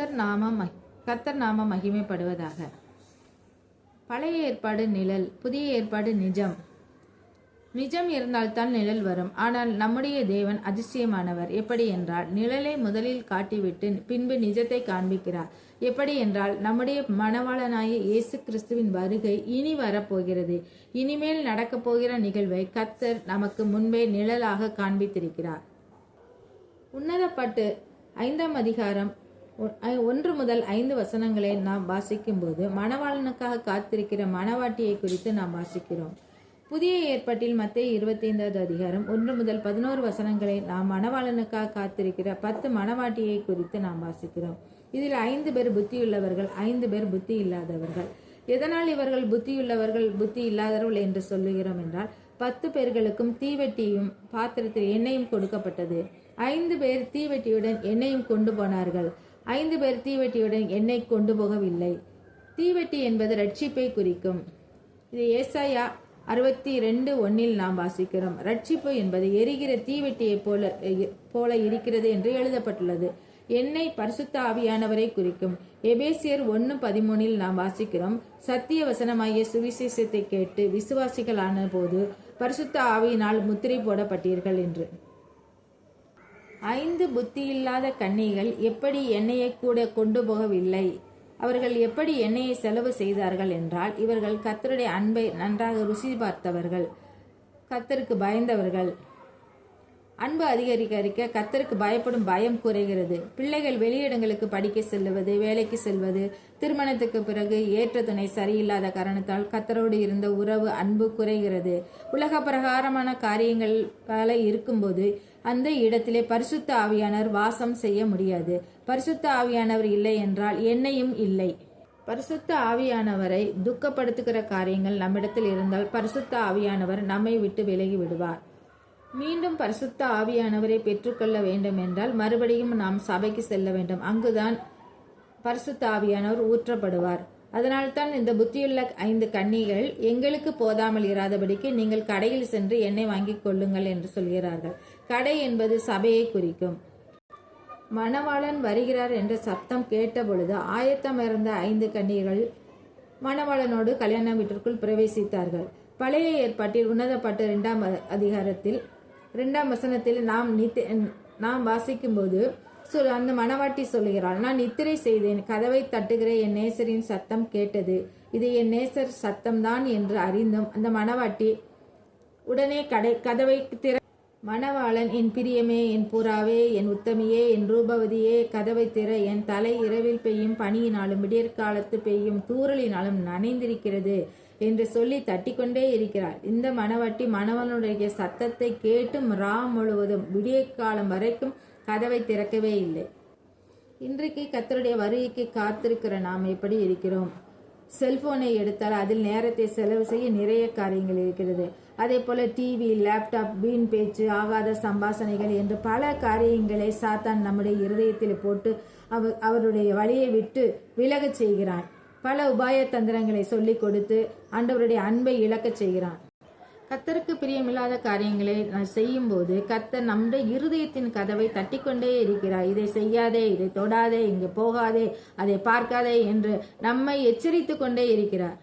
கத்தர் நாம கத்தர் மகிமைப்படுவதாக. பழைய ஏற்பாடு நிழல் புதிய ஏற்பாடு நிஜம். நிஜம் இருந்தால்தான் நிழல் வரும். ஆனால் நம்முடைய தேவன் அதிசயமானவர். எப்படி என்றால் நிழலை முதலில் காட்டிவிட்டு பின்பு நிஜத்தை காண்பிக்கிறார். எப்படி என்றால் நம்முடைய மணவாளனாய இயேசு கிறிஸ்துவின் வருகை இனி வரப்போகிறது. இனிமேல் நடக்கப் போகிற நிகழ்வை கத்தர் நமக்கு முன்பே நிழலாக காண்பித்திருக்கிறார். உன்னதப்பட்டு ஐந்தாம் அதிகாரம் ஒன்று முதல் ஐந்து வசனங்களை நாம் வாசிக்கும்போது மணவாளனுக்காக காத்திருக்கிற மணவாட்டியை குறித்து நாம் வாசிக்கிறோம். புதிய ஏற்பாட்டில் மத்திய இருபத்தைந்தாவது அதிகாரம் ஒன்று முதல் பதினோரு வசனங்களை நாம் மணவாளனுக்காக காத்திருக்கிற பத்து மணவாட்டியை குறித்து நாம் வாசிக்கிறோம். இதில் ஐந்து பேர் புத்தியுள்ளவர்கள் ஐந்து பேர் புத்தி இல்லாதவர்கள் எதனால் இவர்கள் புத்தியுள்ளவர்கள் புத்தி இல்லாதவர்கள் என்று சொல்லுகிறோம் என்றால் பத்து பேர்களுக்கும் தீவெட்டியும் பாத்திரத்தில் எண்ணெயும் கொடுக்கப்பட்டது. ஐந்து பேர் தீவெட்டியுடன் எண்ணெயும் கொண்டு போனார்கள். ஐந்து பேர் தீவெட்டியுடன் எண்ணெய் கொண்டு போகவில்லை. தீவெட்டி என்பது ரட்சிப்பை குறிக்கும். இது ஏசாயா அறுபத்தி ரெண்டு ஒன்னில் நாம் வாசிக்கிறோம். ரட்சிப்பு என்பது எரிகிற தீவெட்டியைப் போல போல இருக்கிறது என்று எழுதப்பட்டுள்ளது. எண்ணெய் பரிசுத்த ஆவியானவரை குறிக்கும். எபேசியர் ஒன்று பதிமூனில் நாம் வாசிக்கிறோம். சத்திய வசனமாகிய சுவிசேஷத்தை கேட்டு விசுவாசிகளான போது பரிசுத்த ஆவியினால் முத்திரை போடப்பட்டீர்கள் என்று. ஐந்து புத்தியில்லாத கன்னிகள் எப்படி எண்ணெயை கூட கொண்டு போகவில்லை? அவர்கள் எப்படி எண்ணெயை செலவு செய்தார்கள் என்றால் இவர்கள் கத்தருடைய அன்பை நன்றாக ருசி பார்த்தவர்கள் கத்தருக்கு பயந்தவர்கள். அன்பு அதிகரிக்க அதிகரிக்க கத்தருக்கு பயப்படும் பயம் குறைகிறது. பிள்ளைகள் வெளியிடங்களுக்கு படிக்க செல்லுவது வேலைக்கு செல்வது திருமணத்துக்கு பிறகு ஏற்ற துணை சரியில்லாத காரணத்தால் கத்தரோடு இருந்த உறவு அன்பு குறைகிறது. உலக பிரகாரமான காரியங்கள் பல இருக்கும்போது அந்த இடத்திலே பரிசுத்த ஆவியானவர் வாசம் செய்ய முடியாது. பரிசுத்த ஆவியானவர் இல்லை என்றால் என்னையும் இல்லை. பரிசுத்த ஆவியானவரை துக்கப்படுத்துகிற காரியங்கள் நம்மிடத்தில் இருந்தால் பரிசுத்த ஆவியானவர் நம்மை விட்டு விலகி விடுவார். மீண்டும் பரிசுத்த ஆவியானவரை பெற்றுக்கொள்ள வேண்டும் என்றால் மறுபடியும் நாம் சபைக்கு செல்ல வேண்டும். அங்குதான் பரிசுத்த ஆவியானவர் ஊற்றப்படுவார். அதனால்தான் இந்த புத்தியுள்ள ஐந்து கன்னிகள் எங்களுக்கு போதாமல் இராதபடிக்கு நீங்கள் கடையில் சென்று எண்ணெய் வாங்கிக் கொள்ளுங்கள் என்று சொல்கிறார்கள். கடை என்பது சபையை குறிக்கும். மணவாளன் வருகிறார் என்ற சப்தம் கேட்டபொழுது ஆயத்தம் இருந்த ஐந்து கன்னிகள் மணவாளனோடு கல்யாண வீட்டிற்குள் பிரவேசித்தார்கள். பழைய ஏற்பாட்டில் உன்னதப்பட்ட இரண்டாம் அதிகாரத்தில் இரண்டாம் வசனத்தில் நாம் நித்தி நாம் வாசிக்கும்போது சொல் அந்த மணவாட்டி சொல்கிறாள் நான் நித்திரை செய்தேன் கதவை தட்டுகிற என் நேசரின் சத்தம் கேட்டது. இது என் நேசர் சத்தம்தான் என்று அறிந்தும் அந்த மணவாட்டி உடனே கடை கதவை திற மணவாளன் என் பிரியமே என் புறாவே என் உத்தமியே என் ரூபவதியே கதவை திற என் தலை இரவில் பெய்யும் பனியினாலும் விடியற்காலத்து பெய்யும் தூறலினாலும் நனைந்திருக்கிறது என்று சொல்லி தட்டிக்கொண்டே இருக்கிறார். இந்த மணவாட்டி மணவனுடைய சத்தத்தை கேட்டும் ரா முழுவதும் விடியற்காலம் வரைக்கும் கதவை திறக்கவே இல்லை. இன்றைக்கு கத்தருடைய வருகைக்கு காத்திருக்கிற நாம் எப்படி இருக்கிறோம்? செல்போனை எடுத்தால் அதில் நேரத்தை செலவு செய்ய நிறைய காரியங்கள் இருக்கிறது. அதே போல டிவி லேப்டாப் வீண் பேச்சு ஆகாத சம்பாஷணைகள் என்று பல காரியங்களை சாத்தான் நம்முடைய இருதயத்தில் போட்டு அவர் அவருடைய வழியை விட்டு விலகச் செய்கிறான். பல உபாய தந்திரங்களை சொல்லிக் கொடுத்து ஆண்டவருடைய அன்பை இழக்கச் செய்கிறான். கத்தருக்கு பிரியமில்லாத காரியங்களை நான் செய்யும்போது கத்தர் நம்முடைய இருதயத்தின் கதவை தட்டிக்கொண்டே இருக்கிறார். இதை செய்யாதே இதை தொடாதே இங்கே போகாதே அதை பார்க்காதே என்று நம்மை எச்சரித்து கொண்டே இருக்கிறார்.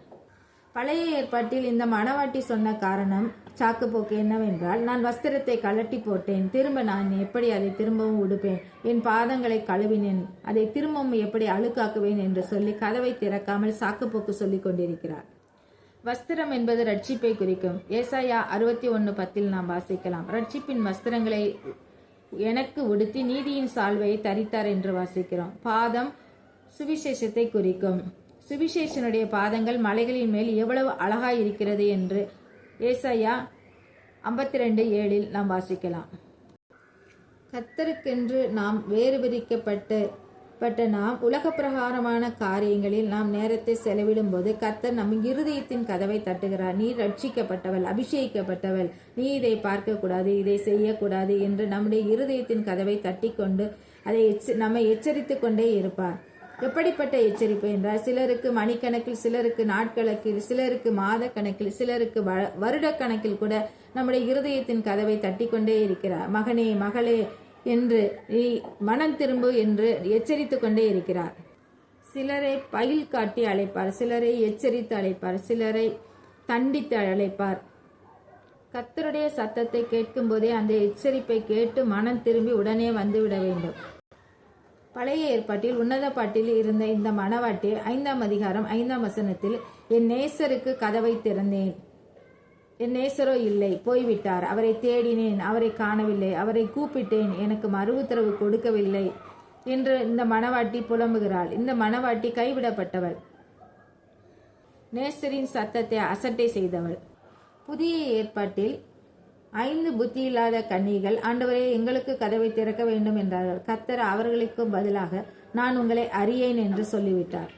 பழைய ஏற்பாட்டில் இந்த மணவாட்டி சொன்ன காரணம் சாக்குப்போக்கு என்னவென்றால் நான் வஸ்திரத்தை கலட்டி போட்டேன். திரும்ப நான் எப்படி அதை திரும்பவும் உடுப்பேன்? என் பாதங்களை கழுவினேன். அதை திரும்பவும் எப்படி அழுக்காக்குவேன் என்று சொல்லி கதவை திறக்காமல் சாக்குப்போக்கு சொல்லிக் கொண்டிருக்கிறார். வஸ்திரம் என்பது ரட்சிப்பை குறிக்கும். ஏசாயா அறுபத்தி ஒன்று பத்தில் நாம் வாசிக்கலாம். ரட்சிப்பின் வஸ்திரங்களை எனக்கு உடுத்தி நீதியின் சால்வையை தரித்தார் என்று வாசிக்கிறோம். பாதம் சுவிசேஷத்தை குறிக்கும். சுவிசேஷனுடைய பாதங்கள் மலைகளின் மேல் எவ்வளவு அழகாய் இருக்கிறது என்று ஏசாயா ஐம்பத்தி ரெண்டு ஏழில் நாம் வாசிக்கலாம். கத்தருக்கென்று நாம் வேறு பிரிக்கப்பட்டு பட்ட நாம் உலக பிரகாரமான காரியங்களில் நாம் நேரத்தை செலவிடும் போது கர்த்தர் நம் இருதயத்தின் கதவை தட்டுகிறார். நீ ரட்சிக்கப்பட்டவள் அபிஷேகிக்கப்பட்டவள். நீ இதை பார்க்கக்கூடாது இதை செய்யக்கூடாது என்று நம்முடைய இருதயத்தின் கதவை தட்டிக்கொண்டு அதை எச்ச நம்மை எச்சரித்து கொண்டே இருப்பார். எப்படிப்பட்ட எச்சரிப்பு என்றால் சிலருக்கு மணிக்கணக்கில் சிலருக்கு நாட்கணக்கில் சிலருக்கு மாத கணக்கில் சிலருக்கு வ- வருடக்கணக்கில் கூட நம்முடைய இருதயத்தின் கதவை தட்டிக்கொண்டே இருக்கிறார். மகனே மகளே என்று மனம் திரும்பு என்று எச்சரித்து கொண்டே இருக்கிறார். சிலரை பயில் காட்டி அழைப்பார் சிலரை எச்சரித்து அழைப்பார் சிலரை தண்டித்து அழைப்பார். கத்தருடைய சத்தத்தை கேட்கும்போதே அந்த எச்சரிப்பை கேட்டு மனம் திரும்பி உடனே வந்துவிட வேண்டும். பழைய ஏற்பாட்டில் உன்னத பாட்டில் இருந்த இந்த மணவாட்டி ஐந்தாம் அதிகாரம் ஐந்தாம் வசனத்தில் என் நேசருக்கு கதவை திறந்தேன். என் நேசரோ இல்லை போய்விட்டார். அவரை தேடினேன் அவரை காணவில்லை. அவரை கூப்பிட்டேன் எனக்கு மறு உத்தரவு கொடுக்கவில்லை என்று இந்த மணவாட்டி புலம்புகிறாள். இந்த மணவாட்டி கைவிடப்பட்டவள். நேசரின் சத்தத்தை அசட்டை செய்தவள். புதிய ஏற்பாட்டில் ஐந்து புத்தியில்லாத கன்னிகள் ஆண்டவரே எங்களுக்கு கதவை திறக்க வேண்டும் என்றார்கள். கத்தர் அவர்களுக்கு பதிலாக நான் உங்களை அறியேன் என்று சொல்லிவிட்டார்.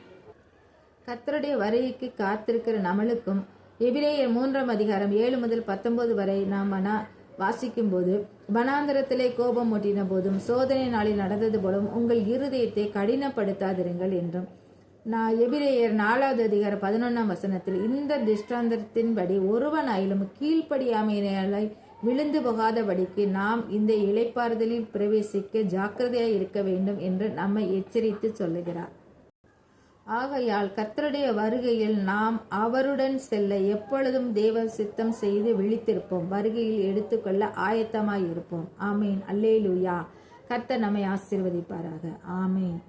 கத்தருடைய வருகைக்கு காத்திருக்கிற நம்மளுக்கும் எபிரேயர் மூன்றாம் அதிகாரம் ஏழு முதல் பத்தொன்பது வரை நாம் மனா வாசிக்கும் போது வனாந்தரத்திலே கோபம் மூட்டின போதும் சோதனை நாளில் நடந்தது போலும் உங்கள் இருதயத்தை கடினப்படுத்தாதிருங்கள் என்றும் நான் எபிரேயர் நாலாவது அதிகார பதினொன்றாம் வசனத்தில் இந்த திஷ்டாந்தத்தின்படி ஒருவனாயிலும் கீழ்ப்படியாமையினாலை விழுந்து போகாதபடிக்கு நாம் இந்த இலைப்பாறுதலில் பிரவேசிக்க ஜாக்கிரதையாக இருக்க வேண்டும் என்று நம்மை எச்சரித்து சொல்லுகிறார். ஆகையால் கர்த்தருடைய வருகையில் நாம் அவருடன் செல்ல எப்பொழுதும் தேவ சித்தம் செய்து விழித்திருப்போம். வருகையில் எடுத்துக்கொள்ள ஆயத்தமாயிருப்போம் ஆமேன். அல்லேலூயா. கர்த்தர் நம்மை ஆசீர்வதிப்பாராக. ஆமேன்.